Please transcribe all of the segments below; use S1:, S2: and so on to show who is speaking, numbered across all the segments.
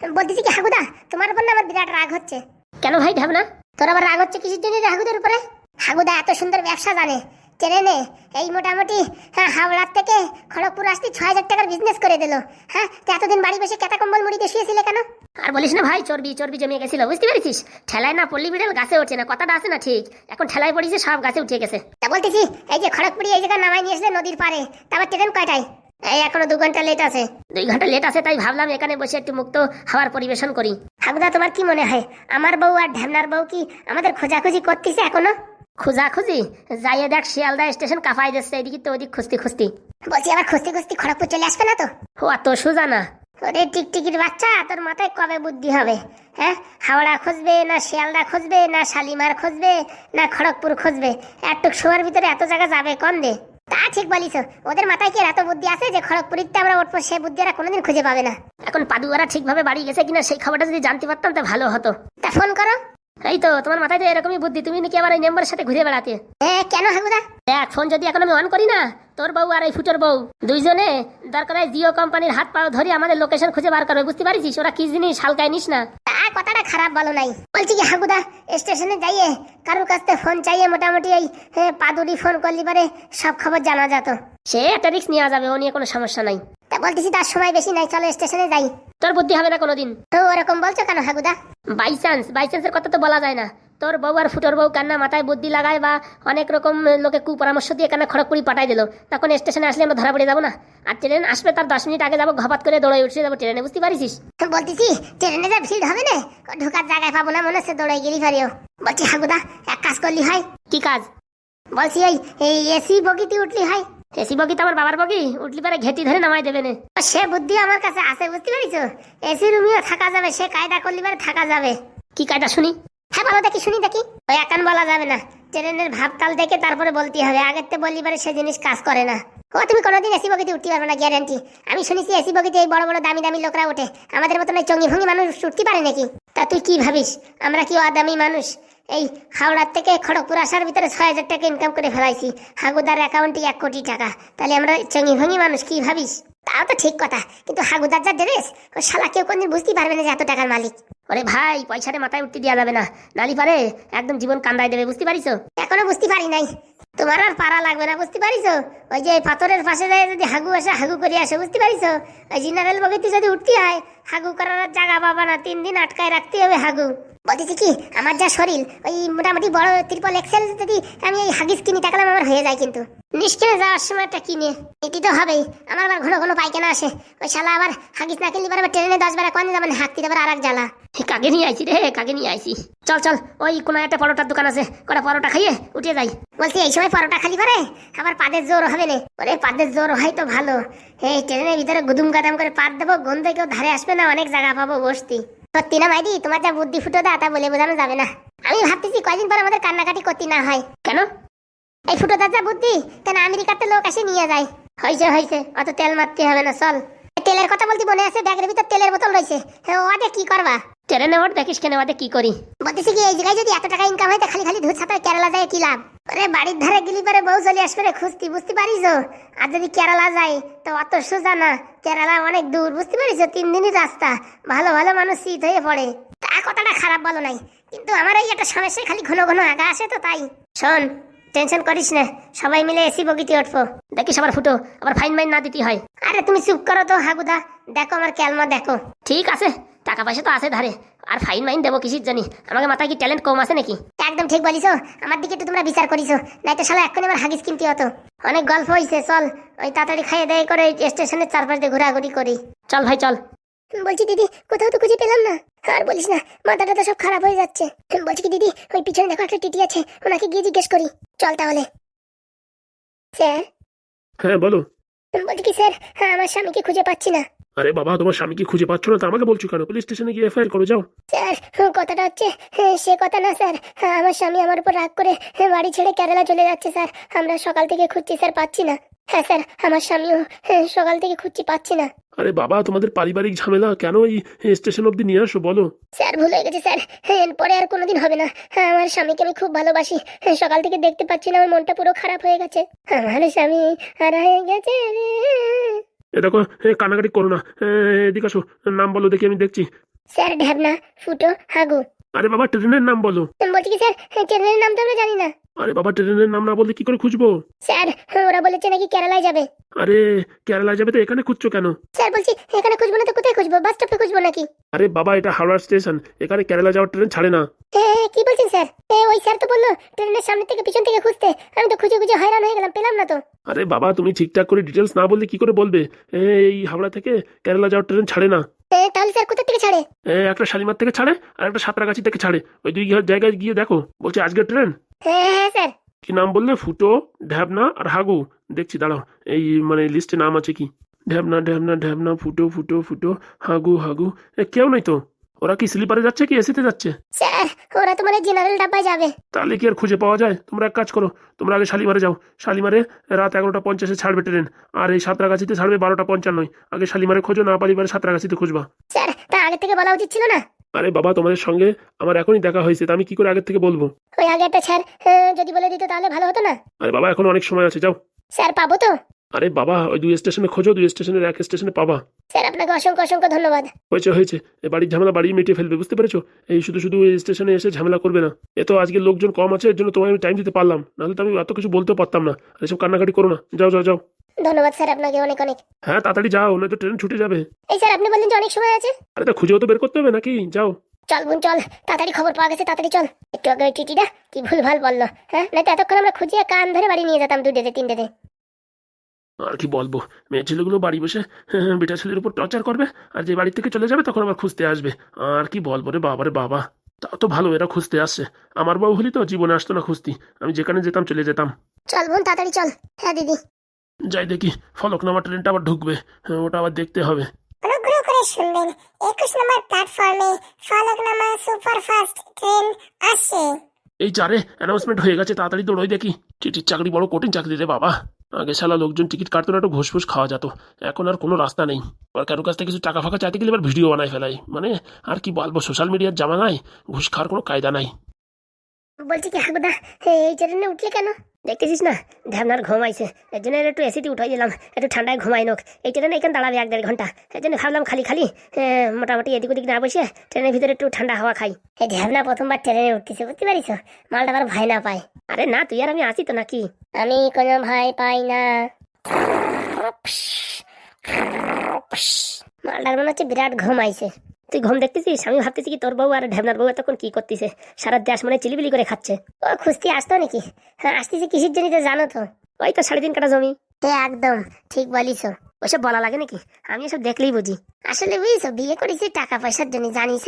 S1: বলতেছি কি হাগুদা তোমার উপর না আমার বিরাট রাগ হচ্ছে? কেন ভাই ঢাবনা তোর আবার রাগ হচ্ছে কিসের জন্য হাগুদের উপরে? হাগুদা এত সুন্দর ব্যবসা জানে ট্রেনে এই মোটামুটি হ্যাঁ হাওড়ার থেকে খড়গপুর আসতে ছয় হাজার টাকার বিজনেস করে দিল হ্যাঁ? তো এতদিন বাড়ি বসে কেতা কম্বল মুড়ি শুয়েছিলে কেন? আর বলিস না ভাই চর্বি চর্বি জমিয়ে গেছিল বুঝতে পেরেছিস? ঠেলায় না পল্লী বিড়াল গাছে ওঠে না কথাটা আছে না ঠিক? এখন ঠেলায় পড়েছে সব গাছে উঠে গেছে। তা বলতেছি এই যে খড়গপুরি এই জায়গায় নামাই নিয়ে নদীর পারে তারপর ট্রেন কয়টায়? এই এখনও দু ঘণ্টা লেট আছে। দুই ঘণ্টা লেট আছে তাই ভাবলাম এখানে বসে একটু মুক্ত হাওয়ার পরিবেশন করি। হাগুদা তোমার কি মনে হয় আমার বউ আর ঢ্যামনার বউ কি আমাদের খোঁজাখুঁজি করতেছে এখনও? খোঁজাখুঁজি? যাইয়ে দেখ শিয়ালদা স্টেশন কাফাই দিচ্ছে এদিকে তো ওদিক খুঁজতে খুঁজতে। বলছি আবার খুঁজতে খুঁজতে খড়গপুর চলে আসবে না তো? ও অত সোজা না। ওরে টিকটিকির বাচ্চা তোর মাথায় কবে বুদ্ধি হবে? হ্যাঁ? হাওড়া খুঁজবে না শিয়ালদা খুঁজবে না শালিমার খুঁজবে না খড়গপুর খুঁজবে? একটু শোয়ার ভিতরে এত জায়গা যাবে কম দে। তা ঠিক বলিস। ওদের মাথায় কি এত বুদ্ধি আছে যে খড়গপুরিতে আমরা উঠবো? সে বুদ্ধি আর কোনোদিন খুঁজে পাবে না। এখন পাদুয়ারা ঠিকভাবে বাড়ি গেছে কিনা সেই খবরটা যদি জানতে পারতাম তা ভালো হতো। তা ফোন করো। এই তো তোমার মাথায় তো এরকমই বুদ্ধি। তুমি নাকি আবার এই নাম্বারের সাথে ঘুরে বেড়াতে? কেন হাগুদা? দেখ ফোন যদি এখন আমি অন করি না তোর বউ আর এই ফুটোর বউ দুইজনে দরকার হয় জিও কোম্পানির হাত পাও ধরে আমাদের লোকেশন খুঁজে বার করবে বুঝতে পারিস ওরা কি জিনিস হালকায় নিস না। তা কথাটা খারাপ বলো নাই। বলছি কি হাগুদা স্টেশনে যাইয়ে কারোর কাছ থেকে ফোন চাইয়ে মোটামুটি এই পাদুরি ফোন করলি পারে সব খবর জানা যেত। সে একটা রিক্স নেওয়া যাবে ও নিয়ে কোনো সমস্যা নাই। তা বলতেছি তার সময় বেশি নাই চলো স্টেশনে যাই। তোর বুদ্ধি হবে না কোনোদিন। তো ওরকম বলছো কেন হাগুদা? বাই চান্স বাই চান্সের কথা তো বলা যায় না। তোর বউ আর ফুটোর বউ কান্না মাথায় বুদ্ধি লাগায় বা অনেক রকম লোকে কুপরামর্শ দিয়ে কান্না খড়গপুরি পাঠাই দিল। তখন স্টেশনে আসলে আমরা ধরা পড়ে যাব না। আর ট্রেন আসবে তার দশ মিনিট আগে যাব ঘপাত করে দৌড়ে উঠে যাব ট্রেনে বুঝতে পারিস বলতেছি ট্রেনে যা ভিড় হবে না? ঢোকার জায়গায় পাবো না মনে হচ্ছে দৌড়ে গেলি পারিও। বলছি হাগুদা এক কাজ করলি হয়। কি কাজ? বলছি এই এই এসি বগিতে উঠলি হয়। এসি বগি তো আমার বাবার বগি উঠলি পারে ঘেটি ধরে নামাই দেবে না। সে বুদ্ধি আমার কাছে আছে বুঝতে পারিস এসি রুমেও থাকা যাবে সে কায়দা করলি পারে থাকা যাবে। কি কায়দা শুনি? হ্যাঁ বলো দেখি শুনি দেখি। ওই একান বলা যাবে না। ট্রেনের ভাবতাল দেখে তারপরে বলতে হবে আগের তো বললি পারে সে জিনিস কাজ করে না। ও তুমি কোনোদিন এসি বগিতে উঠতে পারবে না গ্যারান্টি আমি শুনেছি এসি বগিতে এই বড় বড় দামি দামি লোকরা ওঠে। আমাদের মতন চঙ্গি ভঙ্গি মানুষ উঠতে পারে নাকি? তা তুই কি ভাবিস? আমরা কি অদামি মানুষ? এই হাওড়ার থেকে খড়গপুর আসার ভিতরে ছয় হাজার টাকা ইনকাম করে ফেলাইছি। হাগুদার অ্যাকাউন্টে এক কোটি টাকা। তাহলে আমরা চঙ্গি ভঙ্গি মানুষ, কি ভাবিস? তাও তো ঠিক কথা, কিন্তু হাগুদার যা ড্রেস ও শালা কেউ কোনদিন বুঝতেই পারবে না যে এত টাকার মালিক। ওরে ভাই, পয়সাটা মাথায় উঠতে দেওয়া যাবে না। নালি পারে, একদম জীবন কান্দায় দেবে, বুঝতে পারিস? এখনও বুঝতে পারি নাই। তোমার আর পারা লাগবে না, বুঝতে পারিস? ওই যে পাথরের পাশে যায় যদি হাগু আসে, হাগু করে আসে, বুঝতে পারিস? ওই জেনারেল বগিতে যদি উঠতে হয়, হাগু করার জায়গা পাবা না, তিন দিন আটকায় রাখতে হবে হাগু। বলতেছি কি আমার যা শরীর ওই মোটামুটি বড় ত্রিপল এক্সেল যদি আমি এই হাগিস কিনি টাকলাম আমার হয়ে যায় কিন্তু। নিষ্কিনে যাওয়ার সময় একটা কিনে এটি তো হবেই। আমার আবার ঘন ঘন পায়খানা আসে। ওই শালা আবার হাগিস না কিনলে আবার ট্রেনে দশ বেলা কোন যাবেন হাঁকতে দেবার আর এক জ্বালা। কাকে নিয়ে আইছি রে কাকে নিয়ে আইছি? চল চল ওই কোন একটা পরোটার দোকান আছে কটা পরোটা খাইয়ে উঠে যাই। বলছি এই সময় পরোটা খালি পারে? আবার পাদের জোর হবে না। ওরে পাদের জোর হয় তো ভালো। এই ট্রেনের ভিতরে গুদুম গাদাম করে পাত দেবো গন্ধে কেউ ধারে আসবে না অনেক জায়গা পাবো বসতি। সত্যি না মাইদি তোমার যা বুদ্ধি ফুটো দা তা বলে বোঝানো যাবে না। আমি ভাবতেছি কয়দিন পর আমাদের কান্নাকাটি করতে না হয়। কেন? এই ফুটো দা যা বুদ্ধি কেন আমেরিকাতে লোক এসে নিয়ে যায়। হয়েছে হয়েছে অত তেল মারতে হবে না চল। তেলের কথা বলতে মনে আছে? ব্যাগের ভিতর তেলের বোতল রয়েছে। হ্যাঁ, কি করবা? ট্রেনে ওর দেখিস কেন ওদের কি করি? বলতেছি কি এই জায়গায় যদি এত টাকা ইনকাম হয় খালি খালি ধুর ছাতায় কেরালা যায় কি লাভ? আরে বাড়ির ধারে গেলি পরে বউ চলে আসবে রে খুঁজতি বুঝতে পারিস আর যদি কেরালা যাই তো অত সোজা না। কেরালা অনেক দূর বুঝতে পারিস তিন দিনই রাস্তা। ভালো ভালো মানুষ শীত হয়ে পড়ে। তা কথাটা খারাপ বলো নাই। কিন্তু আমার এই একটা সমস্যায় খালি ঘন ঘন আগা আসে তো তাই। শোন টেনশন করিস না সবাই মিলে এসি বগিতে উঠবো দেখি সবার ফুটো আবার ফাইন মাইন না দিতে হয়। আরে তুমি চুপ করো তো হাগুদা দেখো আমার ক্যালমা দেখো। ঠিক আছে টাকা পয়সা তো আছে ধারে আর ফাইন মাইন দেবো কিসির জানি? আমাকে মাথায় কি ট্যালেন্ট কম আছে নাকি? একদম ঠিক বলিস আমার দিকে একটু তোমরা বিচার করিস নাই তো শালা এক্ষুনি আমার হাগিস কিনতে হতো। অনেক গল্প হয়েছে চল ওই তাড়াতাড়ি খাইয়ে দেয় করে স্টেশনের চারপাশ দিয়ে ঘোরাঘুরি করি। চল ভাই চল। বলছি দিদি কোথাও তো খুঁজে পেলাম না। আর বলিস না মাথাটা তো সব খারাপ হয়ে যাচ্ছে। বলছি কি দিদি ওই পিছনে দেখো একটা টিটি আছে ওনাকে গিয়ে জিজ্ঞেস করি। চল তাহলে। স্যার?
S2: হ্যাঁ বলো।
S1: বলছি কি স্যার হ্যাঁ আমার স্বামীকে খুঁজে পাচ্ছি না।
S2: আরে বাবা তোমার স্বামীকে খুঁজে পাচ্ছ না? তো আমাকে বলছো কেন? পুলিশ স্টেশনে গিয়ে এফআইআর করো যাও।
S1: স্যার কথাটা হচ্ছে হ্যাঁ, সে কথা না স্যার। হ্যাঁ, আমার স্বামী আমার উপর রাগ করে হ্যাঁ, বাড়ি ছেড়ে কেরালা চলে যাচ্ছে স্যার। আমরা সকাল থেকে খুঁজছি স্যার পাচ্ছি না। হ্যাঁ স্যার আমার স্বামীও হ্যাঁ, সকাল থেকে খুঁজছি পাচ্ছি না।
S2: আরে বাবা তোমাদের পারিবারিক ঝামেলা কেন এই স্টেশন অবধি নিয়ে আসো বলো।
S1: স্যার ভুল হয়ে গেছে স্যার। হ্যাঁ এরপরে আর কোনোদিন হবে না। হ্যাঁ আমার স্বামীকে আমি খুব ভালোবাসি। হ্যাঁ, সকাল থেকে দেখতে পাচ্ছি না আমার মনটা পুরো খারাপ হয়ে গেছে। আমার স্বামী হারায় গেছে রে।
S2: এ দেখো এ, কান্নাকাটি করো না। এদিকে আসো নাম বলো দেখি আমি দেখছি।
S1: স্যার ঢ্যাবনা ফুটো হাগু।
S2: আরে বাবা ট্রেনের নাম বলো।
S1: বলছি কি স্যার ট্রেনের নাম তো আমরা জানি না।
S2: আরে বাবা ট্রেনের নাম না বললে কি করে খুঁজবো?
S1: স্যার ওরা বলেছে নাকি কেরালায় যাবে।
S2: আরে কেরালায় যাবে তো এখানে খুঁজছো কেন?
S1: স্যার বলছি এখানে খুঁজবো না তো কোথায় খুঁজবো? বাস স্টপে খুঁজবো নাকি?
S2: আরে বাবা এটা হাওড়া স্টেশন এখানে কেরালা যাওয়ার ট্রেন ছাড়ে না।
S1: কি বলছেন স্যার? ওই স্যার তো বলল ট্রেনের সামনে থেকে পিছন থেকে খুঁজতে। আমি তো খুঁজে খুঁজে হয়রান হয়ে গেলাম পেলাম না তো।
S2: আরে বাবা তুমি ঠিকঠাক করে ডিটেলস না বললে কি করে বলবে? এই হাওড়া থেকে কেরালা যাওয়ার ট্রেন ছাড়ে না।
S1: তাহলে স্যার কোথা থেকে ছাড়ে?
S2: একটা শালিমার থেকে ছাড়ে আর একটা সাঁতরাগাছি থেকে ছাড়ে। ওই দুই জায়গায় গিয়ে দেখো বলছে আজকের ট্রেন।
S1: হ্যাঁ হ্যাঁ স্যার।
S2: কি নাম বললে? ফুটো ঢ্যাবনা আর হাগু। দেখছি দাঁড়াও। এই মানে লিস্টে নাম আছে কি? ঢ্যাবনা ঢ্যাবনা ঢ্যাবনা ফুটো ফুটো ফুটো হাগু হাগু। এ কেউ নাই তো? ওরা কি স্লিপারে যাচ্ছে কি এসিতে যাচ্ছে?
S1: স্যার ওরা তো মানে জেনারেল ডাব্বায় যাবে।
S2: তাহলে কি আর খুঁজে পাওয়া যায়? তোমরা এক কাজ করো তোমরা আগে শালিমারে যাও। শালিমারে রাত এগারোটা পঞ্চাশে ছাড়বে ট্রেন আর এই সাঁতরাগাছিতে ছাড়বে বারোটা পঞ্চান্নয়। আগে শালিমারে খোঁজো না পারি পারে সাঁতরাগাছিতে খুঁজবা।
S1: স্যার তা আগে থেকে বলা উচিত ছিল না?
S2: আরে বাবা তোমাদের সঙ্গে আমার এখনই দেখা হয়েছে তা আমি কি করে আগের থেকে বলব?
S1: ওই আগে একটা স্যার যদি বলে দিত তাহলে ভালো হতো না।
S2: আরে বাবা এখন অনেক সময় আছে যাও।
S1: স্যার পাবো তো?
S2: আরে বাবা ওই দুই স্টেশনে খোঁজো দুই স্টেশনের এক স্টেশনে পাবা।
S1: স্যার আপনাকে অসংখ্য অসংখ্য ধন্যবাদ।
S2: হয়েছে হয়েছে। এ বাড়ির ঝামেলা বাড়ি মিটিয়ে ফেলবে বুঝতে পেরেছ? এই শুধু শুধু এই স্টেশনে এসে ঝামেলা করবে না। এ তো আজকে লোকজন কম আছে এর জন্য তোমায় আমি টাইম দিতে পারলাম। নাহলে তো আমি এত কিছু বলতেও পারতাম না। আর এসব কান্নাকাটি করো না। যাও যাও যাও।
S1: ধন্যবাদ স্যার আপনাকে অনেক অনেক।
S2: হ্যাঁ তাড়াতাড়ি যাও নয়তো ট্রেন ছুটে যাবে।
S1: এই স্যার আপনি বললেন যে অনেক সময় আছে।
S2: আরে তা খুঁজেও তো বের করতে হবে নাকি? যাও।
S1: চল বোন চল। তাড়াতাড়ি খবর পাওয়া গেছে তাড়াতাড়ি চল। একটু আগে ওই টিটিটা কি ভুল ভালো বলল হ্যাঁ? না তো এতক্ষণ আমরা খুঁজিয়ে কান ধরে বাড়ি নিয়ে যেতাম দুটেতে তিনটেতে।
S2: আর কি বলব? মেয়ে ছেলেগুলো বাড়ি বসে হ্যাঁ, বেটা ছেলের উপর টর্চার করবে আর যে বাড়ি থেকে চলে যাবে তখন আবার খুঁজতে আসবে। আর কি বলব রে বাবা রে বাবা। তাও তো ভালো এরা খুঁজতে আসছে। আমার বাবু হলি তো জীবনে আসতো না খুঁজতি। আমি যেখানে যেতাম চলে যেতাম।
S1: চল বোন তাড়াতাড়ি চল। হ্যাঁ দিদি।
S2: যাই দেখি ফলক ফলকনামা ট্রেনটা আবার ঢুকবে। হ্যাঁ, ওটা আবার দেখতে হবে।
S1: অনুগ্রহ করে শুনবেন একুশ নম্বর প্ল্যাটফর্মে ফলকনামা সুপারফাস্ট ট্রেন আসছে।
S2: এই চারে অ্যানাউন্সমেন্ট হয়ে গেছে তাড়াতাড়ি দৌড়ই দেখি। টিটির চাকরি বড় কঠিন চাকরি রে বাবা। আগে শালা লোকজন টিকিট কাটতো না একটু ঘুষ ফুস খাওয়া যেত। এখন আর কোনো রাস্তা নেই। আর কারও কাছ থেকে কিছু টাকা ফাঁকা চাইতে গেলে এবার ভিডিও বানায় ফেলাই। মানে আর কি বলব সোশ্যাল মিডিয়ার জামা নাই ঘুষ খাওয়ার কোনো কায়দা নাই।
S1: বলছি কি হাগুদা এই ট্রেনে উঠলে কেন? দেখতেছিস না? ধ্যাবনার ঘুম আইছে। এর জন্য একটু এসিতে উঠাই দিলাম। একটু ঠান্ডায় ঘুমাই নোক। এই ট্রেনে এখানে দাঁড়াবে এক দেড় ঘণ্টা। এর জন্য ভাবলাম খালি খালি মোটামুটি এদিক ওদিক না বসে ট্রেনের ভিতরে একটু ঠান্ডা হাওয়া খাই। এই ধ্যাবনা প্রথমবার ট্রেনে উঠতেছে বুঝতে পারিস? মালটা আবার ভাই না পায়। আরে না তুই আর আমি আসি তো নাকি? আমি কোনো ভাই পাই না। মালটার মনে হচ্ছে বিরাট ঘুম আইছে। তুই ঘুম দেখতেছিস? আমি ভাবতেছি কি তোর বউ আর ঢেবনার বউ এতক্ষণ কি করতেছে? সারা দেশ মানে চিলিবিলি করে খাচ্ছে। ও খুঁজতে আসতো নাকি? হ্যাঁ আসতেছে কিসের জন্য তো জানো তো? ওই তো সাড়ে তিন কাটা জমি। একদম। ঠিক বলিস। ওসব বলা লাগে নাকি? আমি এসব দেখলেই বুঝি। আসলে বুঝিস বিয়ে করেছি টাকা পয়সার জন্য জানিস?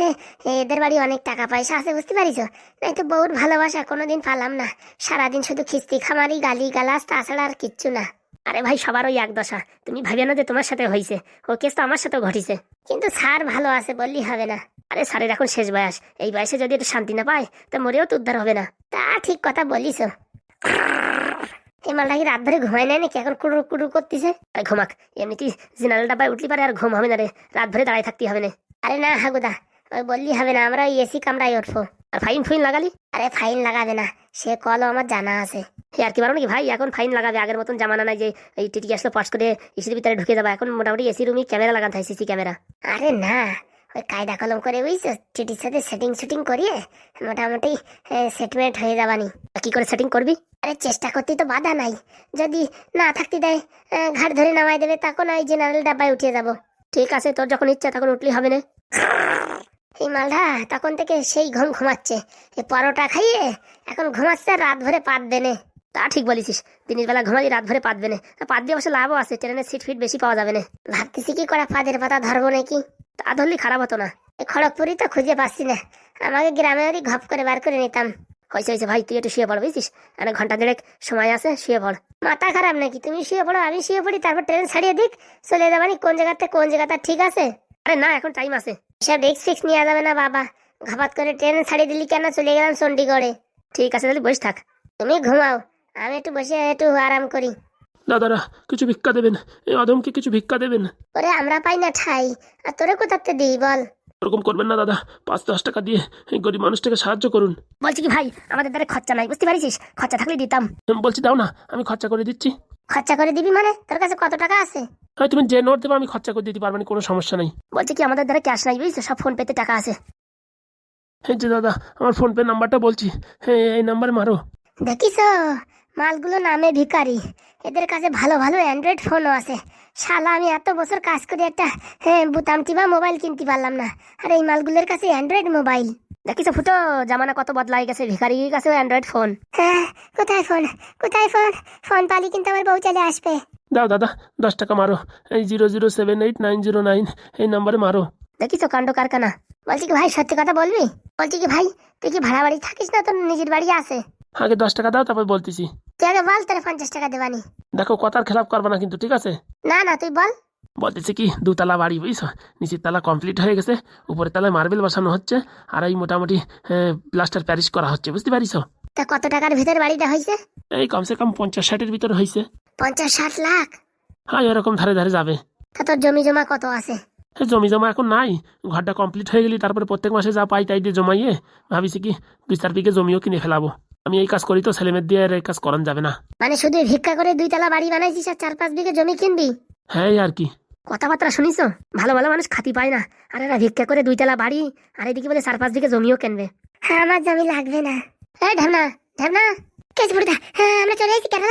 S1: এদের বাড়ি অনেক টাকা পয়সা আছে বুঝতে পারিস? নাই তো বউর ভালোবাসা কোনোদিন পালাম না। সারাদিন শুধু খিস্তি খামারি গালি গালাস তাছাড়া আর কিচ্ছু না। আরে ভাই, সবার ওই এক দশা। তুমি ভাবিও না যে তোমার সাথে হয়েছে ও কেস তো আমার সাথেও ঘটিছে। কিন্তু স্যার ভালো আছে বললি হবে না। আরে স্যারের এখন শেষ বয়স। এই বয়সে যদি একটু শান্তি না পায়, তো মরেও তো উদ্ধার হবে না। তা ঠিক কথা বলিস এই মালটা রাত ধরে ঘুমায় নেয় নাকি এখন কুড়ু কুড়ু করতেছে। আরে ঘুমাক। এমনিতেই জেনারেল ডাব্বায় উঠলি পারে আর ঘুম হবে না রে। রাত ধরে দাঁড়ায় থাকতে হবে না। আরে না, হাগুদা। ওই বললি হবে না আমরা এসি কামরায় উঠবো। আর ফাইন ফুইন লাগালি? আরে ফাইন লাগাবে না সে কলও আমার জানা আছে। আর কি পারো নাকি ভাই এখন ফাইন লাগাবে আগের মতন জামানা নাই যে এই টিটি আসলে পাস করে এসির ভিতরে ঢুকে যাবে এখন মোটামুটি এসি রুমে ক্যামেরা লাগাতে হয় সিসি ক্যামেরা আরে না ওই কায়দা কলম করে বুঝছ টিটির সাথে সেটিং শুটিং করিয়ে মোটামুটি সেটমেন্ট হয়ে যাবানি। কি করে সেটিং করবি? আরে চেষ্টা করতে তো বাধা নাই যদি না থাকতে দেয় ঘাট ধরে নামাই দেবে তখন ওই জেনারেল ডাব্বায় উঠে যাব। ঠিক আছে তোর যখন ইচ্ছা তখন উঠলি হবে না। এই মালটা তখন থেকে সেই ঘুম ঘুমাচ্ছে। এই পরোটা খাইয়ে এখন ঘুমাচ্ছে আর রাত ভরে পাত দেনে। তা ঠিক বলিস দিনের বেলা ঘুমাই রাত ভরে পাতবে না পাত দিয়ে অবশ্য লাভও আছে, ট্রেনের সিট ফিট বেশি পাওয়া যাবে না। ভাবতেছি কি করে পাদের পাতা ধরবো নাকি? তা ধরলি খারাপ হতো না। এই খড়গপুরি তো খুঁজে পাচ্ছি না। আমাকে গ্রামে ওরই ঘপ করে বার করে নিতাম। হয়েছে হয়েছে ভাই, তুই একটু শুয়ে পড়, বুঝছিস? মানে ঘণ্টা দেড়েক সময় আছে, শুয়ে পড়। মাথা খারাপ নাকি? তুমি শুয়ে পড়ো, আমি শুয়ে পড়ি, তারপর ট্রেন ছাড়িয়ে দিক। চলে যাবানি কোন জায়গাতে কোন জায়গাটা ঠিক আছে? আরে না, এখন টাইম আছে। সব রিক্স ফিক্স নিয়ে যাবে না বাবা। ঘাপাত করে ট্রেন ছাড়িয়ে দিলি কেন? চলে গেলাম চণ্ডীগড়ে। ঠিক আছে তাহলে বসে থাক। তুমি ঘুমাও আমি একটু বসে একটু আরাম করি।
S2: দাদারা কিছু ভিক্ষা দেবেন। এই অধমকে কিছু ভিক্ষা দেবেন।
S1: ওরে আমরা পাই না ঠাই। আর তোরে কোথাতে দিই বল।
S2: ওরকম করবেন না দাদা। পাঁচ দশ টাকা দিয়ে এই গরিব মানুষটাকে সাহায্য করুন।
S1: বলছি কি ভাই আমাদের দ্বারা খরচা নাই বুঝতে পারিস খরচা থাকলে দিতাম।
S2: বলছি দাও না আমি খরচা করে দিচ্ছি।
S1: খরচা করে দিবি মানে? তোর কাছে কত টাকা আছে?
S2: হয় তুমি যে নোট দেবে আমি খরচা করে দিতে পারব না, কোনো সমস্যা নেই।
S1: বলছি কি আমাদের দ্বারা ক্যাশ নাই বুঝছ? সব ফোন পেতে টাকা আছে।
S2: এই যে দাদা আমার ফোনপে নাম্বারটা বলছি। হ্যাঁ এই নাম্বারে মারো।
S1: দেখিস মালগুলো নামে ভিখারি। এদের কাছে ভালো ভালো অ্যান্ড্রয়েড ফোনও আছে। শালা আমি এত বছর কাজ করে একটা হ্যাঁ বুতাম টিপা মোবাইল কিনতে পারলাম না। আর এই মালগুলোর কাছে অ্যান্ড্রয়েড মোবাইল দেখিস ফুটো জামানা কত বদলাই গেছে ভিখারির কাছে অ্যান্ড্রয়েড ফোন হ্যাঁ কোথায় ফোন কোথায় ফোন ফোন পালি কিন্তু আমার বউ চলে আসবে।
S2: দাও দাদা দশ টাকা মারো। এই zero zero seven eight nine zero nine এই নাম্বারে মারো।
S1: দেখিস কাণ্ড কারখানা। বলছি কি ভাই সত্যি কথা বলবি? বলছি কি ভাই তুই কি ভাড়া বাড়ি থাকিস না? তোর নিজের বাড়ি আছে।
S2: আগে দশ টাকা দাও তারপর বলতেছি।
S1: তুই আগে বল তোর পঞ্চাশ টাকা দেবানি।
S2: দেখো কথার খেলাপ করবে না কিন্তু ঠিক আছে?
S1: না না তুই বল।
S2: বলতেছি কি দুতলা বাড়ি বুঝছ? নিচের তলা কমপ্লিট হয়ে গেছে উপরের তলায় মার্বেল বসানো হচ্ছে আর এই মোটামুটি প্লাস্টার প্যারিস করা হচ্ছে বুঝতে পারিস
S1: তা কত টাকার ভিতর বাড়িটা হয়েছে
S2: এই কমসে কম পঞ্চাশ ষাটের ভিতর হয়েছে
S1: পঞ্চাশ ষাট লাখ?
S2: হ্যাঁ এরকম ধারে ধারে যাবে।
S1: তা তোর জমি জমা কত আছে?
S2: জমি জমা এখন নাই। ঘরটা কমপ্লিট হয়ে গেলি তারপরে প্রত্যেক মাসে যা পাই তাই দিয়ে জমাইয়ে ভাবিছি কি দুই চার বিঘে জমিও কিনে ফেলাবো। আমি এই কাজ করি তো ছেলেমেয়ের দিয়ে আর এই কাজ করান যাবে না।
S1: মানে শুধু ভিক্ষা করে দুই তলা বাড়ি বানাইছিস আর চার পাঁচ বিঘে জমি কিনবি?
S2: হ্যাঁ এই আর কি।
S1: কথাবার্তা শুনিস? ভালো ভালো মানুষ খাতি পায় না। আর এরা ভিক্ষা করে দুই তলা বাড়ি আর এদিকে বলে চার পাঁচ বিঘে জমিও কিনবে। হ্যাঁ আমার জমি লাগবে না। এই ঢেমনা ঢেমনা। কেস বুড়িদা হ্যাঁ আমরা চলে এসেছি কেন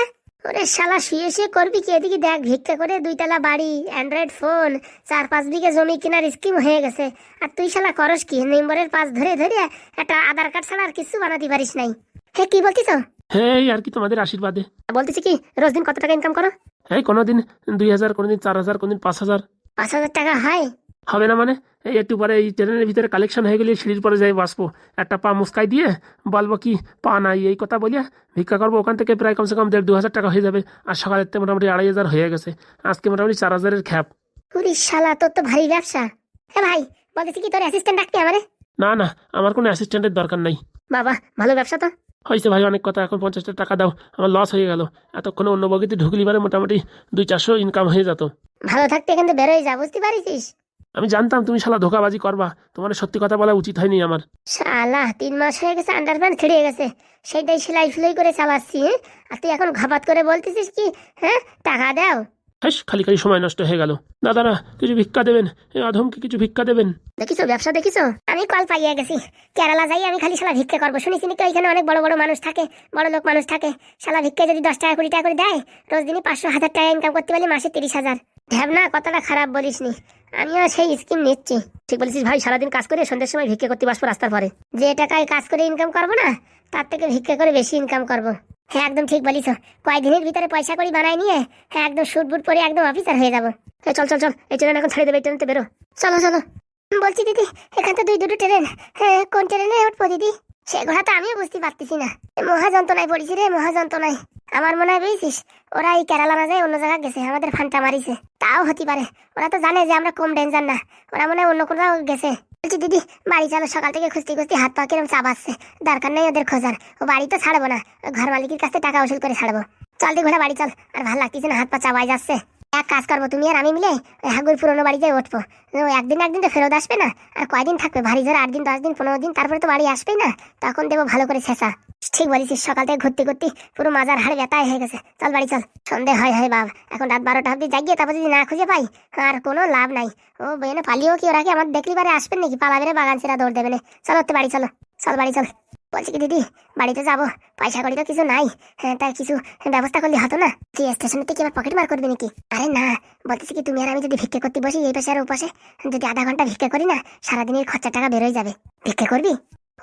S1: ওরে শালা শুয়ে শুয়ে করবি কি? এদিকে দেখ ভিক্ষা করে দুই তলা বাড়ি অ্যান্ড্রয়েড ফোন চার পাঁচ বিঘে জমি কেনার স্কিম হয়ে গেছে। আর তুই শালা করস কি? নম্বরের পাশ ধরে ধরে একটা আধার কার্ড ছাড়া আর কিছু বানাতে পারিস নাই। হ্যাঁ কি বলছিস
S2: হ্যাঁ এই আর কি তোমাদের আশীর্বাদে।
S1: বলতেছি কি রোজ দিন কত টাকা ইনকাম করো?
S2: এই কোনোদিন দুই হাজার কোনোদিন চার হাজার কোনোদিন পাঁচ হাজার।
S1: পাঁচ হাজার টাকা হয়!
S2: হবে না মানে? এই একটু পরে এই ট্রেনের ভিতরে কালেকশন হয়ে গেলে সিঁড়ির পরে যাই বাসবো একটা পা মুস্কাই দিয়ে বলব কি পা নাই এই কথা বলিয়া ভিক্ষা করব। ওখান থেকে প্রায় কমসে কম দেড় দু হাজার টাকা হয়ে যাবে। আর সকালের থেকে মোটামুটি আড়াই হাজার হয়ে গেছে। আজকে মোটামুটি চার হাজারের খ্যাপ।
S1: পুরি শালা তোর তো ভারী ব্যবসা। হ্যাঁ ভাই বলতেছি কি তোর অ্যাসিস্ট্যান্ট ডাকতে আমারে?
S2: না না আমার কোনো অ্যাসিস্ট্যান্টের দরকার নাই।
S1: বাবা ভালো ব্যবসা তো।
S2: হয়েছে ভাই অনেক কথা। এখন পঞ্চাশটা টাকা দাও আমার লস হয়ে গেল। এতক্ষণে অন্য বগিতে ঢুকলি পারে মোটামুটি দুই চারশো ইনকাম হয়ে যেত।
S1: ভালো থাকতে কিন্তু বেরোয় যা বুঝতে পারিস
S2: আমি জানতাম তুমি শালা ধোকাবাজি করবা। তোমার সত্যি কথা বলা উচিত হয়নি আমার।
S1: শালা তিন মাস হয়ে গেছে আন্ডারপ্যান্ট ছিঁড়ে গেছে। সেইটাই সেলাই ফিলাই করে চালাচ্ছি হ্যাঁ? আর তুই এখন ঘাপাত করে বলতেছিস কি হ্যাঁ? টাকা দাও।
S2: হ্যাঁ খালি খালি সময় নষ্ট হয়ে গেল। দাদারা, কিছু ভিক্ষা দেবেন? এই অধমকে কিছু ভিক্ষা দেবেন?
S1: দেখিছো, ব্যবসা দেখিছো? আমি কল পাইয়া গেছি। কেরালা যাই, আমি খালি শালা ভিক্ষা করব। শুনেছি নাকি ওইখানে অনেক বড় বড় মানুষ থাকে, বড় লোক মানুষ থাকে। শালা ভিক্ষা যদি দশ টাকা, কুড়ি টাকা করে দেয়, রোজ দিনই পাঁচশো, হাজার টাকা ইনকাম করতে পারলে মাসে তিরিশ হাজার। না, কথাটা খারাপ বলিস নি আমিও সেই স্কিম নিচ্ছি। ঠিক বলেছিস ভাই, সারাদিন কাজ করে সন্ধ্যের সময় ভিক্ষা করতে বাসবো রাস্তার পরে। যে টাকায় কাজ করে ইনকাম করব না, তার থেকে ভিক্ষা করে বেশি ইনকাম করব। হ্যাঁ একদম ঠিক বলিস কয়েকদিনের ভিতরে পয়সা করি বানাই নিয়ে হ্যাঁ একদম শুট বুট পরে একদম অফিসার হয়ে যাব। চল চল চল, এই ট্রেন এখন ছেড়ে দেবে ট্রেনতে বেরো। চলো চলো। বলছি দিদি, এখান তো দুই, দুটো ট্রেন। হ্যাঁ কোন ট্রেনে উঠবো দিদি? সে ঘোড়া তো আমিও বুঝতে পারতেছি না। মহা যন্ত্রণায় পড়েছি রে, মহা আমার মনে হয় বুঝছিস, ওরা এই কেরালা না যায় অন্য জায়গায় গেছে, আমাদের ফান্টা মারিছে। তাও হতে পারে। ওরা তো জানে যে আমরা কম ডেঞ্জার না। ওরা মনে হয় অন্য কোথাও গেছে। দিদি, বাড়ি চলো, সকাল থেকে খুঁজতে খুঁজতে হাত পা কিরম চাপ আসছে। দরকার নেই ওদের খোঁজার। ও বাড়ি তো ছাড়বো না। ঘর মালিকের কাছে টাকা উসুল করে ছাড়বো। চল দি ঘোড়া, বাড়ি চল। আর ভালো লাগতেছে না, হাত পা চাপাই যাচ্ছে। এক কাজ করব, তুমি আর আমি মিলে ওই হাগুর পুরোনো যাই উঠবো। একদিন একদিন তো ফেরত আসবে না। আর কয়দিন থাকবে? ভারী ধরে আট দিন, দশ দিন, পনেরো দিন, তারপরে তো বাড়ি আসবেই না। তখন দেবো ভালো করে ছেঁচা। ঠিক বলেছিস, সকাল থেকে ঘুরতে ঘুরতে পুরো মাজার হাড় ব্যথায় হয়ে গেছে। চল বাড়ি চল। সন্ধে হয় হয় বাব এখন রাত বারোটা অব্দি জাগিয়ে তারপর যদি না খুঁজে পাই, আর কোনো লাভ নাই। ও বেনে পালিয়েও কি ওরা কি আমার দেখলি বারে আসবেন নাকি? পালাবে বাগান ছেড়া দৌড় দেবে না। চলো তো বাড়ি চলো, চল বাড়ি চল। বলছি কি দিদি, বাড়িতে যাব। পয়সা করি তো কিছু নাই। হ্যাঁ তার কিছু ব্যবস্থা করলে হতো না? তুই স্টেশনে থেকে আবার পকেট মার করবি নাকি? আরে না, বলতেছি কি তুমি আর আমি যদি ভিক্ষা করতে বসি, এই পাশে আর পাশে, যদি আধা ঘণ্টা ভিক্ষা করি না, সারাদিনের খরচা টাকা বেরোয় যাবে। ভিক্ষা করবি?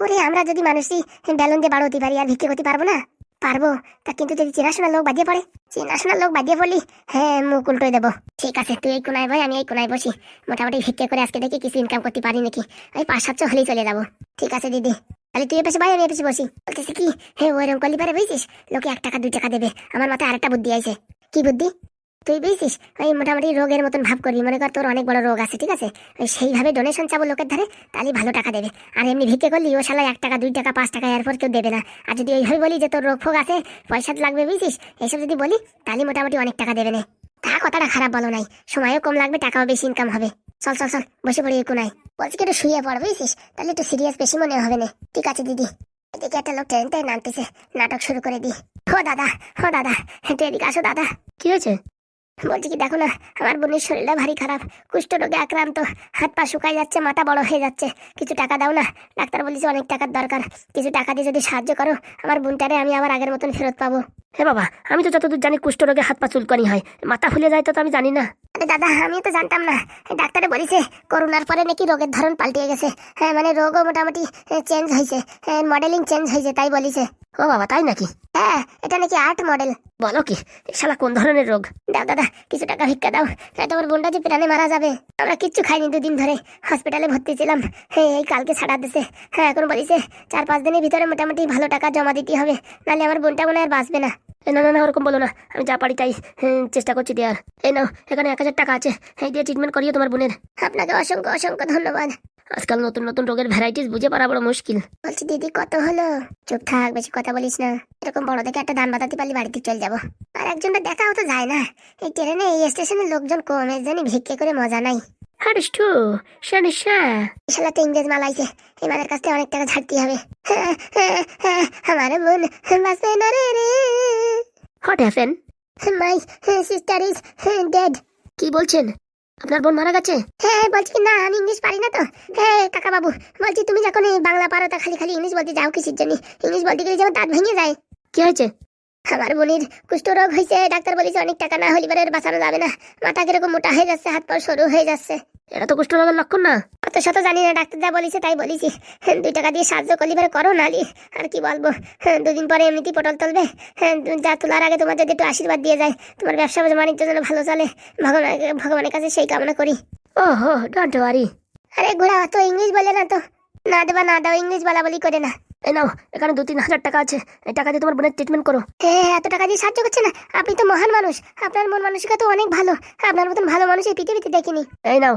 S1: ওরে, আমরা যদি মানুষই বেলুন দিয়ে বাড়তে পারি আর ভিক্ষা করতে পারব না? পারব। তা কিন্তু যদি চেনাশোনা লোক বাদিয়ে পড়ে চেনাশোনা লোক বাদিয়ে পড়লি হ্যাঁ মুখ উল্টোই দেবো। ঠিক আছে, তুই এই কোনায় ভাই আমি এই কোনায় বসি। মোটামুটি ভিক্ষে করে আজকে দেখি কিছু ইনকাম করতে পারি নাকি। ওই পাঁচ সাতশো হলেই চলে যাব। ঠিক আছে, দিদি। তাহলে তুই এপাশে ভাই আমি এপাশে বসি। বলতেছি কি হ্যাঁ ওইরকম করলি পারে, বুঝছিস? লোকে এক টাকা, দুই টাকা দেবে। আমার মাথায় আরেকটা বুদ্ধি আছে কি বুদ্ধি? তুই বুঝছিস? ওই মোটামুটি রোগের মতন ভাব করবি। মনে কর তোর অনেক বড় রোগ আছে, ঠিক আছে? ওই সেইভাবে ডোনেশন চাবো লোকের ধারে, তাহলে ভালো টাকা দেবে। আর এমনি ভিক্ষে করলি, ও শালা এক টাকা, দুই টাকা, পাঁচ টাকা এরপর কেউ দেবে না। আর যদি এইভাবে বলি যে তোর রোগ ফোগ আছে, পয়সা লাগবে, বুঝছিস? এইসব যদি বলি, তাহলে মোটামুটি অনেক টাকা দেবে না। তা কথাটা খারাপ বলো নাই। সময়ও কম লাগবে, টাকাও বেশি ইনকাম হবে। চল চল চল, বসে পড়ি কোনায় বলছি একটু শুয়ে পড়, বুঝছিস? তাহলে একটু সিরিয়াস বেশি মনে হবে না। ঠিক আছে, দিদি। এদিকে একটা লোক ট্রেন নামতেছে। নাটক শুরু করে দি। ও দাদা ও দাদা। একটু এদিকে আসো, দাদা। কি হয়েছে? বলছি কি, দেখো না, আমার বোনের শরীরটা ভারী খারাপ কুষ্ঠ রোগে আক্রান্ত, হাত পা শুকাই যাচ্ছে, মাথা বড় হয়ে যাচ্ছে। কিছু টাকা দাও না, ডাক্তার বলেছে অনেক টাকার দরকার। কিছু টাকা দিয়ে যদি সাহায্য করো, আমার বোনটারে আমি আবার আগের মতন ফেরত পাবো। হে বাবা, আমি তো যতদূর জানি কুষ্ঠ রোগে হাত পা চুলকানি হয়, মাথা ফুলে যায় তো আমি জানি না। আরে দাদা আমি তো জানতাম না ডাক্তারে বলেছে, করোনার পরে নাকি রোগের ধরন পাল্টিয়ে গেছে। হ্যাঁ মানে রোগও মোটামুটি চেঞ্জ হয়েছে মডেলিং চেঞ্জ হয়েছে তাই বলিছে। ও বাবা, তাই নাকি? হ্যাঁ এটা নাকি আর্ট মডেল বলো কি শালা কোন ধরনের রোগ? দাও, দাদা, কিছু টাকা ভিক্ষা দাও, নয়তো আমার বোনটা যে প্রাণে মারা যাবে। আমরা কিচ্ছু খাইনি দুদিন ধরে হসপিটালে ভর্তি ছিলাম। হ্যাঁ এই কালকে ছাড়া দিছে। হ্যাঁ এখন বলিছে, চার পাঁচ দিনের ভিতরে মোটামুটি ভালো টাকা জমা দিতে হবে, নাহলে আমার বোনটা মনে আর বাঁচবে না। না না না, ওরকম বলো না, আমি যা পারি তাই চেষ্টা করছি দেওয়ার। এই নাও, এখানে এক হাজার টাকা আছে এই দিয়ে ট্রিটমেন্ট করিও তোমার বোনের। আপনাকে অসংখ্য অসংখ্য ধন্যবাদ। আজকাল নতুন নতুন রোগের ভ্যারাইটিস বুঝে পারা বড় মুশকিল। বলছি দিদি কত হলো? চুপ থাক বেশি কথা বলিস না। এরকম বড় দেখে একটা দান বাতাতে পারলে বাড়িতে চলে যাব। আর একজনটা দেখাও তো যায় না। এই ট্রেনে এই স্টেশনে লোকজন কম জানি ভিক্ষে করে মজা নাই। হারিস টু শানিশা শালা তো ইংরেজ মাল আইছে। মালের কাছ থেকে অনেক টাকা ছাড়তে হবে। আমার বোন বাঁচবে না রে রে। What happen my sister is dead. কি বলছেন? আপনার বোন মারা গেছে? হ্যাঁ বলছি কি না আমি ইংলিশ পারি না তো। হ্যাঁ কাকা বাবু বলছি তুমি যখন এই বাংলা পারো তা খালি খালি ইংলিশ বলতে যাও কিসের জন্য? ইংলিশ বলতে গেলে যেমন দাঁত ভেঙে যায়। কি হয়েছে? আমার বোনের কুষ্ঠ রোগ হয়েছে ডাক্তার বলেছে অনেক টাকা না হলে আর বাঁচানো যাবে না। মাথা কীরকম মোটা হয়ে যাচ্ছে হাত পা সরু হয়ে যাচ্ছে। এটা তো কুষ্ঠ রোগের লক্ষণ না? অত শত জানি না ডাক্তার যা বলেছে তাই বলেছি। হ্যাঁ, দুই টাকা দিয়ে সাহায্য করলে এবারে করো নালি আর কি বলব? হ্যাঁ, দুদিন পরে এমনিতেই পটল তুলবে। হ্যাঁ, যা তোলার আগে তোমার যদি একটু আশীর্বাদ দিয়ে যায় তোমার ব্যবসা বাণিজ্য যেন ভালো চলে ভগবান ভগবানের কাছে সেই কামনা করি। ও হো ডোন্ট ওয়ারি আরে ঘোড়া অত ইংলিশ বলে না তো। না দেবা না দাও ইংলিশ বলা বলি করে না। এই নাও, এখানে দু তিন হাজার টাকা আছে। এই টাকা দিয়ে তোমার বোনের ট্রিটমেন্ট করো। হ্যাঁ এত টাকা দিয়ে সাহায্য করছে না? আপনি তো মহান মানুষ। আপনার মন মানসিকতা অনেক ভালো। আপনার মতন ভালো মানুষ এই পৃথিবীতে দেখিনি। এই নাও।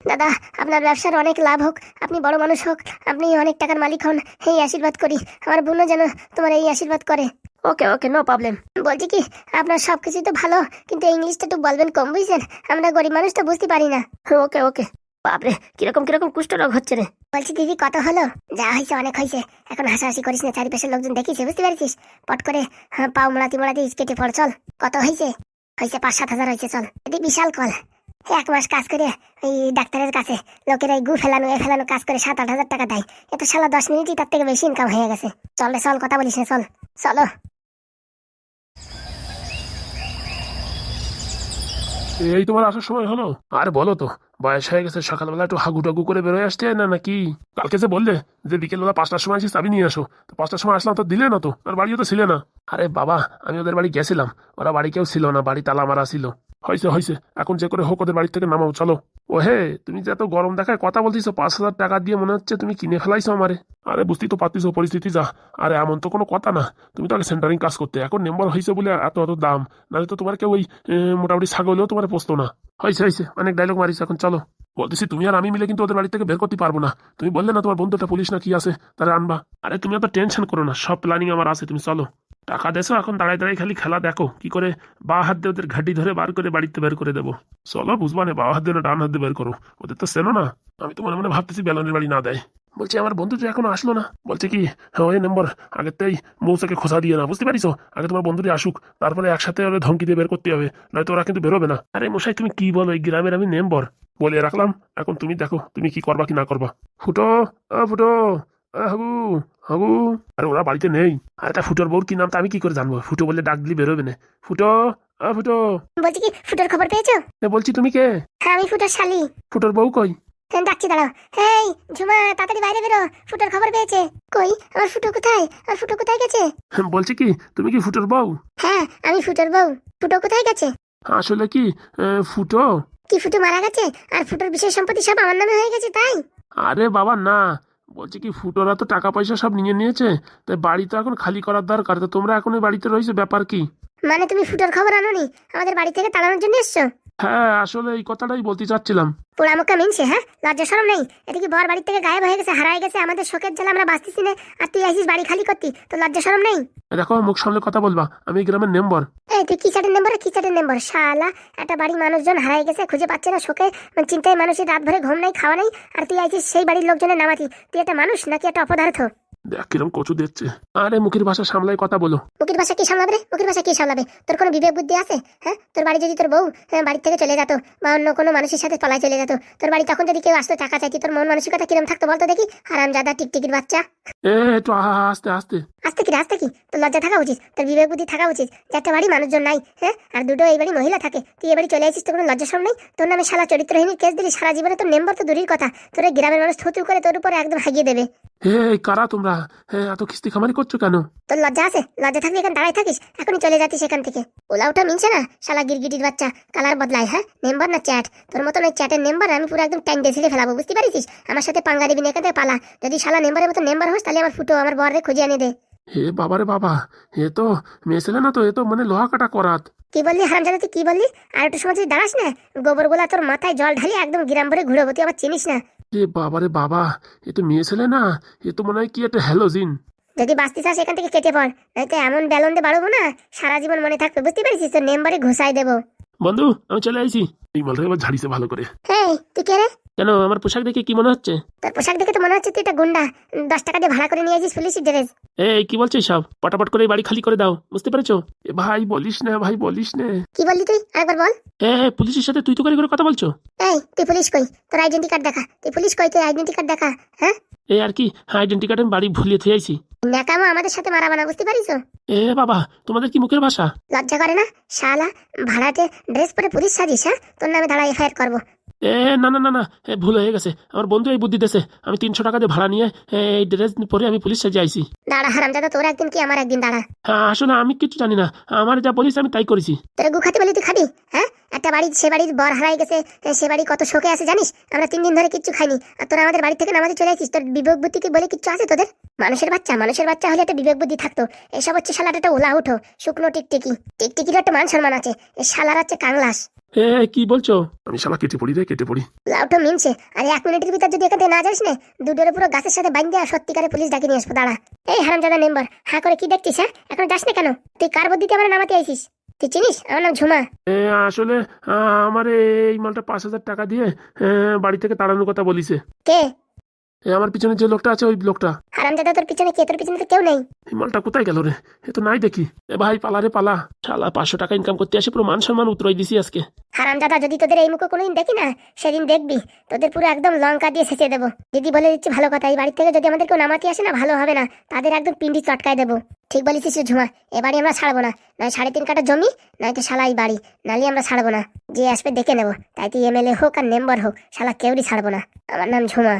S1: দাদা, আপনার ব্যবসার অনেক লাভ হোক। আপনি বড় মানুষ হোক। আপনি অনেক টাকার মালিক হন। এই আশীর্বাদ করি। আমার বোনও যেন তোমার এই আশীর্বাদ করে। ওকে ওকে নো প্রবলেম বলছি কি, আপনার সব কিছুই তো ভালো, কিন্তু ইংলিশটা একটু বলবেন কম বুঝছেন আমরা গরিব মানুষ তো বুঝতে পারি না। ওকে ওকে। বাপরে কীরকম কীরকম কুষ্ঠ রোগ হচ্ছে রে। বলছি দিদি কত হলো? যা হয়েছে অনেক হয়েছে এখন হাসাহাসি করিস না চারিপাশের লোকজন দেখিস বুঝতে পারছিস? পট করে হ্যাঁ, পাও মোড়াতি মোড়াতি কেটে পড় চল। কত হয়েছে হয়েছে পাঁচ সাত হাজার হয়েছে চল। এটি বিশাল কল। এক মাস কাজ করে এই ডাক্তারের কাছে লোকের এই গু ফেলানো এ ফেলানো কাজ করে সাত আট হাজার টাকা দেয়। এ তো সালা দশ মিনিটই তার থেকে বেশি ইনকাম হয়ে গেছে। চল রে চল কথা বলিস না চল। চলো।
S2: এই তোমার আসার সময় হলো? আর বলো তো বয়স হয়ে গেছে, সকালবেলা একটু হাগু টাগু করে বেরোয় আসতে হয় না নাকি? কালকে যে বললে যে বিকেলবেলা পাঁচটার সময় আসিস চাবি নিয়ে আসো। তো পাঁচটার সময় আসলাম, তো দিলে না তো আর বাড়িও তো ছিলে না। আরে বাবা, আমি ওদের বাড়ি গেছিলাম, ওরা বাড়ি কেউ ছিল না, বাড়ি তালা মারা ছিল। হয়েছে হয়েছে এখন যে করে হোক ওদের বাড়ি থেকে নামাও, চলো। ও হে তুমি যে এত গরম দেখায় কথা বলতেছো, পাঁচ হাজার টাকা দিয়ে মনে হচ্ছে তুমি কিনে ফেলাইছো আমারে। আরে বুঝতেই তো পারতিস পরিস্থিতি যা। আরে এমন তো কোনো কথা না, তুমি তো আগে সেন্টারিং কাজ করতে, এখন নেম্বর হয়েছে বলে এত এত দাম, নাহলে তো তোমার কেউ ওই মোটামুটি ছাগলেও তোমার পোস্ত না। হয়েছে হয়েছে। অনেক ডায়লগ মারিস এখন, চলো। বলতেছি, তুমি আর আমি মিলে কিন্তু ওদের বাড়ি থেকে বের করতে পারব না। তুমি বললে না তোমার বন্ধুটা পুলিশ না কি আছে, তারা আনবা। আরে, তুমি এত টেনশন করো না, সব প্ল্যানিং আমার আছে, তুমি চলো। টাকা দেশ এখন দাঁড়ায় দাঁড়ায় খালি খেলা দেখো। কি করে বা হাত দিয়ে ওদের ঘাটি ধরে বার করে বাড়িতে বের করে দেবো। চলো, বুঝবা না, বা হাত দিয়ে ডান হাত দিয়ে বের করো। ওদের তো সেনো না। আমি তো মনে মনে ভাবতেছি বেলনের বাড়ি না দেয়। বলছি আমার বন্ধু তো এখনও আসলো না। বলছে কি হ্যাঁ ওই নম্বর আগেরতেই মৌসাকে খোঁজা দিয়ে না বুঝতে পারিস? আগে তোমার বন্ধুটি আসুক তারপরে একসাথে ওরা ধমকি দিয়ে বের করতে হবে নয়তো ওরা কিন্তু বেরোবে না। আরে মশাই তুমি কি বলো? এই গ্রামের আমি মেম্বর বলে রাখলাম এখন তুমি দেখো তুমি কি করবা কি না করবা। ফুটো ফুটো হাগু হাগু। আরে ওরা বাড়িতে নেই। আর এটা ফুটোর বউর কি নাম তা আমি কি করে জানব? ফুটো বলে ডাক দিলে বেরোবে না। ফুটো ও ফুটো।
S1: বলছি কি ফুটোর খবর পেয়েছ?
S2: বলছি তুমি কে?
S1: হ্যাঁ আমি ফুটোর শালি।
S2: ফুটোর বউ কই?
S1: হ্যাঁ, ডাকছি দাঁড়াও। এই ঝুমা তাড়াতাড়ি বাইরে বেরো ফুটোর খবর পেয়েছে। কই আমার ফুটো কোথায়? আমার ফুটো কোথায় গেছে?
S2: বলছি কি তুমি কি ফুটোর বউ?
S1: হ্যাঁ আমি ফুটোর বউ। ফুটো কোথায় গেছে?
S2: আসলে কি ফুটো?
S1: কি ফুটো মারা গেছে? আর ফুটোর বিশেষ সম্পত্তি সব আমার নামে হয়ে গেছে তাই?
S2: আরে বাবা না। বলছি কি ফুটোরা তো টাকা পয়সা সব নিয়ে নিয়েছে তাই বাড়ি তো এখন খালি করার দরকার তো তোমরা এখন ওই বাড়িতে রয়েছে ব্যাপার কি?
S1: মানে তুমি ফুটোর খবর আনোনি? আমাদের বাড়ি থেকে তাড়ানোর জন্য এসছো?
S2: হ্যাঁ আসলে এই কথাটাই বলতে চাচ্ছিলাম।
S1: পোড়ামুখা মিনছে হ্যাঁ? লজ্জা সরম নেই। এদিকে বর বাড়ির থেকে গায়েব হয়ে গেছে হারাই গেছে আমাদের শোকের জ্বালা আমরা বাঁচতেছি না আর তুই আসিস বাড়ি খালি করতি তো লজ্জা সরম নেই?
S2: দেখো মুখ সামনে কথা বলবা আমি গ্রামের মেম্বার।
S1: এই তুই কি চাটের নেম্বর কি চাটের নেম্বর শালা একটা বাড়ির মানুষজন হারাই গেছে খুঁজে পাচ্ছে না শোকে। মানে চিন্তায় মানুষের রাত ভরে ঘুম নাই খাওয়া নাই আর তুই আইছিস সেই বাড়ির লোকজনের নামাতি। তুই একটা মানুষ নাকি একটা অপদার্থ?
S2: দেখ কিরম কচু দিচ্ছে আরে মুখের ভাষা সামলাই কথা বলো।
S1: মুখের ভাষা কি সামলাবে? রে মুখের ভাষা কি সামলাবে? তোর কোনো বিবেক বুদ্ধি আছে? হ্যাঁ? তোর বাড়ি যদি তোর বউ হ্যাঁ, বাড়ি থেকে চলে যেত বা অন্য কোনো মানুষের সাথে পলাই চলে যেত তোর বাড়ি তখন যদি কেউ আসতো টাকা চাইতি তোর মন মানসিকতা কিরম থাকতো বলতো দেখি? হারাম জাদা টিকটিকির বাচ্চা।
S2: এ একটু আ- আস্তে আস্তে।
S1: কি রে, আসতে কি? তোর লজ্জা থাকা উচিত? তোর বিবেক বুদ্ধি থাকা উচিত? যে একটা বাড়ি মানুষজন নাই হ্যাঁ? আর দুটো এই বাড়ি মহিলা থাকে। তুই এ বাড়ি চলে আসিস তোর কোনো লজ্জা সরম নেই? তোর নামে শালা চরিত্রহীন কেস দিলি সারা জীবনে তোর নেম্বর তো দূরের কথা। তোর গ্রামের মানুষ থুতু করে তোর উপরে একদম হাগিয়ে দেবে।
S2: হে কারা তোমরা? হ্যাঁ এত কিস্তি খামারি করছ কেন?
S1: তোর লজ্জা আছে? লজ্জা থাকলে এখানে দাঁড়ায় থাকিস? এখনই চলে যাচ্ছিস এখান থেকে। ওলা ওটা মিনছে না শালা গিরগিটির বাচ্চা। কালার বদলায় হ্যাঁ? নেম্বার না চ্যাট? তোর মতন ওই চ্যাটের নেম্বার আমি পুরো একদম দিয়ে ফেলাবো বুঝতে পারিস আমার সাথে পাঙ্গা দিবি না এখান থেকে পালা। যদি শালা নেম্বারের মতো নেম্বার হোস তাহলে আমার ফুটো আমার বরে খুঁজে আনিয়ে দে।
S2: হে বাবারে বাবা এ তো মেয়ে ছেলে না তো এ তো মানে লোহা কাটা করাত।
S1: কি বললি হারামজাদা তুই কি বললি? আর একটু সময় তুই দাঁড়াস না গোবরগুলা তোর মাথায় জল ঢালি একদম গ্রাম ভরে ঘুরবো তুই আবার চিনিস না।
S2: এ বাবারে বাবা এ তো মেয়ে ছেলে না এ তো মনে হয় কি একটা হ্যালোজিন।
S1: যদি বাঁচতে চাস এখান থেকে কেটে পড় নয়তো এমন বেলন দিয়ে বাড়বো না সারা জীবন মনে থাকবে বুঝতে পেরেছিস তোর নেম্বারে ঘুষাই দেবো।
S2: বন্ধু আমি চলে আইছি। এই মালটা এবার ঝাড়িছে ভালো করে।
S1: হ্যাঁ তুই কে রে?
S2: কেন আমার পোশাক দেখে কি মনে হচ্ছে?
S1: তোর পোশাক দেখে তো মনে হচ্ছে তুই একটা গুন্ডা। দশ টাকা দিয়ে ভাড়া করে নিয়ে আসিস পুলিশের ড্রেস।
S2: এই কি বলছো সব? পটাপট করে বাড়ি খালি করে দাও বুঝতে পেরেছ? এ ভাই বলিস না ভাই বলিস না।
S1: কি বললি তুই? আরেকবার বল।
S2: এ পুলিশের সাথে তুই তো করে করে কথা বলছো?
S1: এই তুই পুলিশ কই? তোর আইডেন্টি কার্ড দেখা। তুই পুলিশ কই? তুই আইডেন্টি কার্ড দেখা হ্যাঁ?
S2: এই আর কি? আইডেন্টি কার্ড আমি বাড়ি ভুলিয়ে থুয়ে আইছি।
S1: ন্যাকামো আমাদের সাথে মারাবা না বুঝতে পারিস
S2: এ বাবা তোমাদের কি মুখের ভাষা?
S1: লজ্জা করে না? শালা ভাড়াটে ড্রেস পরে পুলিশ সাজিস হ্যাঁ? তোর নামে দাঁড়া এফআইআর করব।
S2: এ না না না না ভুল হয়ে গেছে। আমার বন্ধু এই বুদ্ধি দেশে আমি তিনশো টাকা দিয়ে ভাড়া নিয়ে এই ড্রেস পরে আমি পুলিশ সাজে আইছি
S1: দাঁড়া হারামজাদা তোর একদিন কি আমার একদিন? দাঁড়া।
S2: হ্যাঁ আসলে আমি কিছু জানি না। আমার যা বলিস আমি তাই করেছি।
S1: তোর গু খাতি বলি তুই খাবি হ্যাঁ? একটা বাড়ি সে বাড়ির বর হারাই গেছে সে বাড়ি কত শোকে আছে জানিস? আমরা তিন দিন ধরে কিচ্ছু খাইনি। আর তোরা আমাদের বাড়ি থেকে নামাজে চলে আসিস তোর বিবেক বুদ্ধি কি বলে কিচ্ছু আছে তোদের? মানুষের বাচ্চা মানুষের বাচ্চা হলে একটা বিবেক বুদ্ধি থাকতো। এসব হচ্ছে শালাটা একটা ওলা উঠো। শুকনো টিকটিকি। টিকটিকির একটা মান সম্মান আছে। শালার হচ্ছে কাংলাস।
S2: এ কি বলছো? আমি শালা কেটে পড়ি রে কেটে পড়ি।
S1: লাউটো মিনছে। আর এক মিনিটের ভিতর যদি এখান থেকে না যাস না দুটোর পুরো গাছের সাথে বাইন্দে আর সত্যিকারে পুলিশ ডাকি নিয়ে আসব দাঁড়া। এই হারামজাদা মেম্বার হ্যাঁ করে কি দেখছিস হ্যাঁ? এখন যাস না কেন? তুই কার বুদ্ধিতে আমার নামাতে আইছিস তুই চিনিস? আমার নাম ঝুমা।
S2: আসলে আমার এই মালটা পাঁচ হাজার টাকা দিয়ে বাড়ি থেকে তাড়ানোর কথা বলিছে।
S1: কে?
S2: আমার পিছনে যে লোকটা আছে ওই লোকটা।
S1: হারামজাদা তোর পিছনে কে? তোর পিছনে তো কেউ নেই।
S2: এই মালটা কোথায় গেল রে? এ তো নাই দেখি। এ ভাই পালা রে পালা। শালা পাঁচশো টাকা ইনকাম করতে আসে পুরো মান সম্মান উতরাই দিছি আজকে।
S1: হারামজাদা যদি তোদের এই মুখে কোনোদিন দেখি না সেদিন দেখবি। তোদের পুরো একদম লঙ্কা দিয়ে সেচে দেবো। দিদি বলে দিচ্ছি ভালো কথা এই বাড়ি থেকে যদি আমাদের কেউ নামাতে আসে না ভালো হবে না। তাদের একদম পিন্ডি চটকায় দেবো। ঠিক বলেছিস ঝুমা এ বাড়ি আমরা ছাড়বো না। নয় সাড়ে তিন কাটা জমি নয়তো শালা এই বাড়ি। নালি আমরা ছাড়বো না। যে আসবে দেখে নেব। তাই তুই এমএলএ হোক আর মেম্বার হোক শালা কেউরই ছাড়বো না। আমার নাম ঝুমা।